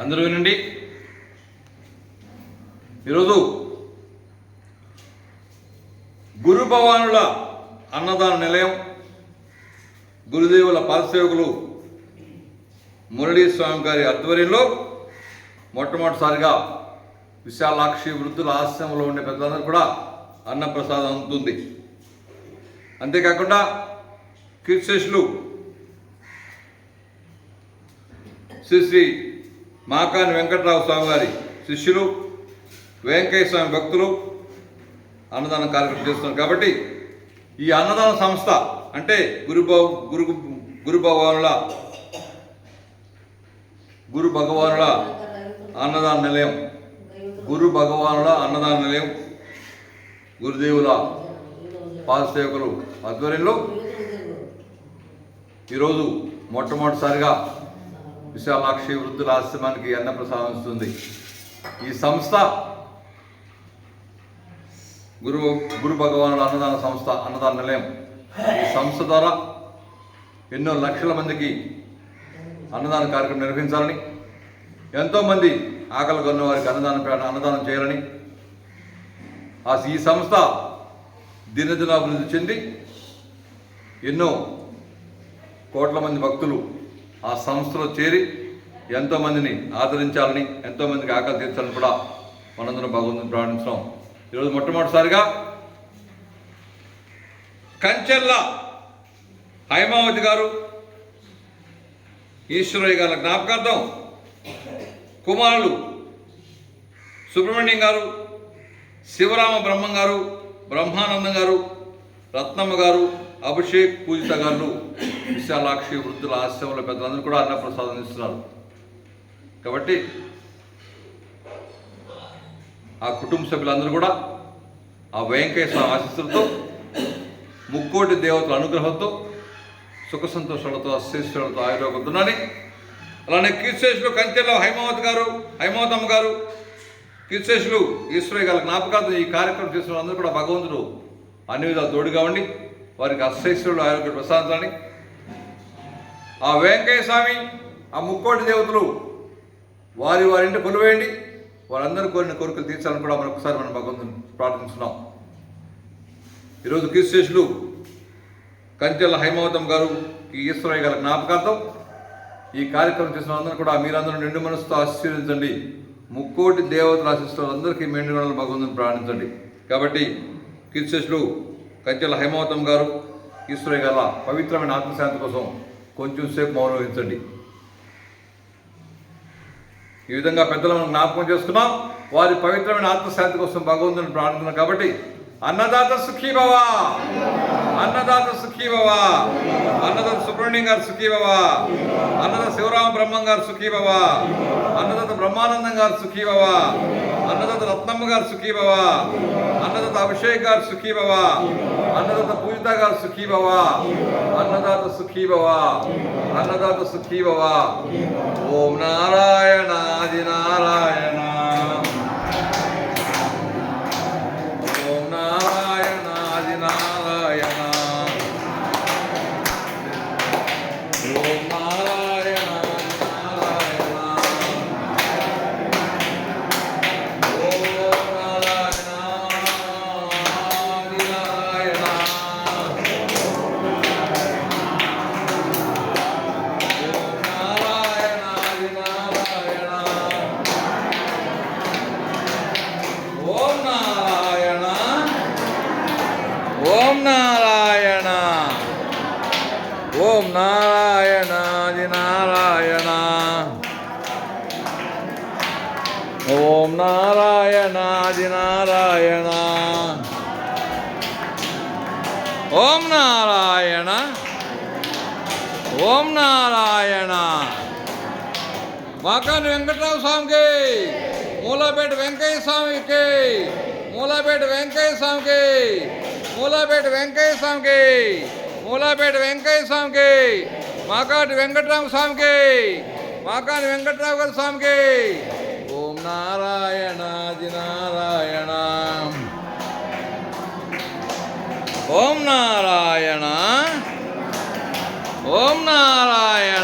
అందరూ వినండి. ఈరోజు గురు భవానుల అన్నదాన నిలయం గురుదేవుల పాదసేవకులు మురళీ స్వామి గారి ఆధ్వర్యంలో మొట్టమొదటిసారిగా విశాలాక్షి వృద్ధుల ఆశ్రమంలో ఉండే పెద్దలందరూ కూడా అన్నప్రసాదం అందుతుంది. అంతేకాకుండా కీర్తిశేషులు శ్రీ శ్రీ మాకాని వెంకట్రావు స్వామి గారి శిష్యులు వెంకయ్య స్వామి భక్తులు అన్నదాన కార్యక్రమం చేస్తున్నారు. కాబట్టి ఈ అన్నదాన సంస్థ అంటే గురు గురు గురు భగవానుల గురు భగవానుల అన్నదాన నిలయం. గురు భగవానుల అన్నదాన నిలయం. గురుదేవుల పాదసేవకులు ఆధ్వర్యంలో ఈరోజు మొట్టమొదటిసారిగా విశాలాక్షి వృద్ధుల ఆశ్రమానికి అన్నప్రసాదం ఇస్తుంది ఈ సంస్థ గురు గురు భగవానుల అన్నదాన సంస్థ అన్నదాన నిలయం. ఈ సంస్థ ద్వారా ఎన్నో లక్షల మందికి అన్నదాన కార్యక్రమం నిర్వహించాలని ఎంతోమంది ఆకలి కొన్న వారికి అన్నదానం అన్నదానం చేయాలని ఆ ఈ సంస్థ దినదినాభివృద్ధి చెంది ఎన్నో కోట్ల మంది భక్తులు ఆ సంస్థలో చేరి ఎంతోమందిని ఆదరించాలని ఎంతోమందికి ఆకలి తీర్చాలని కూడా మనందరం భగవంతుని ప్రార్థించడం ఈరోజు మొట్టమొదటిసారిగా కంచెల్ల హైమావతి గారు ఈశ్వరయ్య గారి జ్ఞాపకార్థం కుమారులు సుబ్రహ్మణ్యం గారు శివరామ బ్రహ్మం గారు బ్రహ్మానందం గారు రత్నమ్మ గారు అభిషేక్ పూజిత గారు విశాలాక్షి వృద్ధుల ఆశ్రమంలో పెద్దలందరూ కూడా అన్నప్రసాదం ఇస్తున్నారు కాబట్టి ఆ కుటుంబ సభ్యులందరూ కూడా ఆ వెంకయ్య స్వామి ఆశీస్సులతో ముక్కోటి దేవతల అనుగ్రహంతో సుఖ సంతోషాలతో అశేషాలతో ఆయుర్వేదున్నాని అలానే కీర్శేషులు కంచెల్లో హైమావతి గారు హైమావతమ్మ గారు కీర్శేషులు ఈశ్వరయ్య గారి జ్ఞాపకార్థం ఈ కార్యక్రమం చేసిన అందరూ కూడా భగవంతుడు అన్ని విధాలు తోడుగా ఉండి వారికి అశేషులు ఆరోగ్య ప్రశాంతాన్ని ఆ వెంకయ్య స్వామి ఆ ముక్కోటి దేవతలు వారి వారింటి కొలువేయండి. వారందరూ కోరిన కోరికలు తీర్చాలని కూడా మరొకసారి మనం భగవంతుని ప్రార్థిస్తున్నాం. ఈరోజు కీర్తిశేషులు కంచెల హైమవతం గారు ఈ ఈశ్వరయ్య గారి జ్ఞాపకార్థం ఈ కార్యక్రమం చేసిన అందరూ కూడా మీరందరూ నిండు మనసుతో ఆశీర్వదించండి. ముక్కోటి దేవతల ఆశిస్తున్న అందరికీ మెండు భగవంతుని ప్రార్థించండి. కాబట్టి కీర్తిశేషులు కంచెల హైమవతం గారు ఈశ్వరయ్య గారి పవిత్రమైన ఆత్మశాంతి కోసం కొంచెం సేపు మౌనం వహించండి ఈ విధంగా పెద్దలను జ్ఞాపకం చేసుకున్నాం. వారి పవిత్రమైన ఆత్మశాంతి కోసం భగవంతుని ప్రార్థన కాబట్టి అన్నదాత సుఖీ భవ అన్నదాత సుఖీ భవ అన్నదాత సుబ్రహ్మణ్యం గారు సుఖీ భవ అన్నదాత శివరామ బ్రహ్మం గారు సుఖీ అన్నదాత బ్రహ్మానందం గారు సుఖీ భవ అన్నదాత రత్నమ్మ గారు సుఖీ భవ. అన్నదాత అభిషేక్ గారు సుఖీ భవ. అన్నదాత పూజిత గారు సుఖీ భవ. అన్నదాత సుఖీ భవ. అన్నదాత సుఖీ భవ. ఓం నారాయణ ఆది నారాయణ. ఓం నారాయణ ఆది నారాయణ. ఓం నారాయణ నారాయణ. ఓం నారాయణ నారాయణ. ఓం నారాయణ. ఓం నారాయణ. మాకాని వెంకటరావు స్వామికి. మూలాపేట వెంకయ్య స్వామికి. మూలాపేట వెంకయ్య స్వామికి. మూలాపేట వెంకయ్య స్వామికి. మూలాపేట వెంకయ్య స్వామికి మాకాటి వెంకటరామ స్వామికి మాకాని వెంకటరావు గారి స్వామికి ఓం నారాయణ ఆది నారాయణ ఓం నారాయణ ఓం నారాయణ